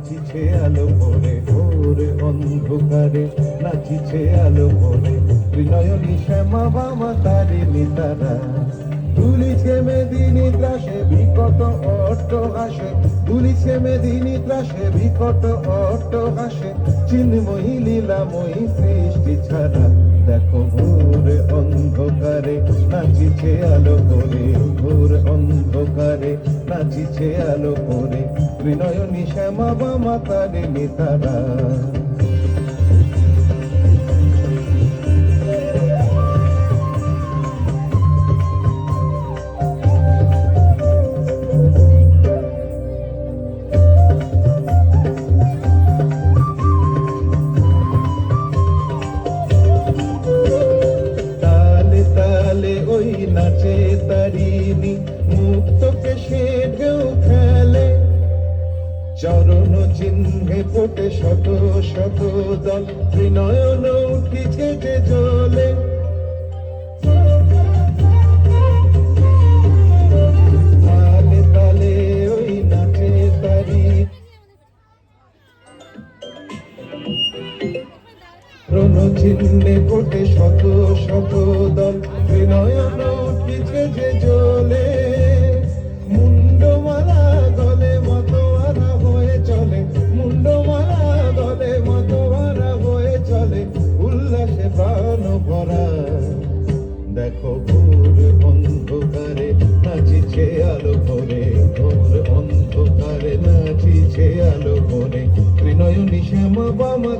নাচিছে আলো ভরে, ভোর অন্ধকারে নাচিছে আলো ভরে। বিনয়নী শ্যামা বাবা তারিণী তারা তুলিছে মেদিনী ত্রাসে বিকট অট্ট হাসে। তুলিছে মেদিনী ত্রাসে বিকট অট্ট হাসে। চিন্ময়ী লীলাময়ী সৃষ্টি ছাড়া দেখো ভোর অন্ধকারে নাচিছে আলো করে ভোর অন্ধকারে নাচিছে আলো করে ত্রিনয়নী শ্যামা বামা তারিণী তারা তালে তালে ওই নাচে চরণ চিহ্নে ফোটে শত শত দল। ত্রিনয়ন উঠিছে যে জলে। প্রণচিহ্নে ফোটে শত শত দল। মুন্ড মারা দলে মাতোয়ারা হয়ে চলে, উল্লাসে প্রাণ ভরা। দেখো ভোর অন্ধকারে নাচিছে আলো করে ভোর অন্ধকারে নাচিছে আলো করে ত্রিনয়নী শ্যামা বামা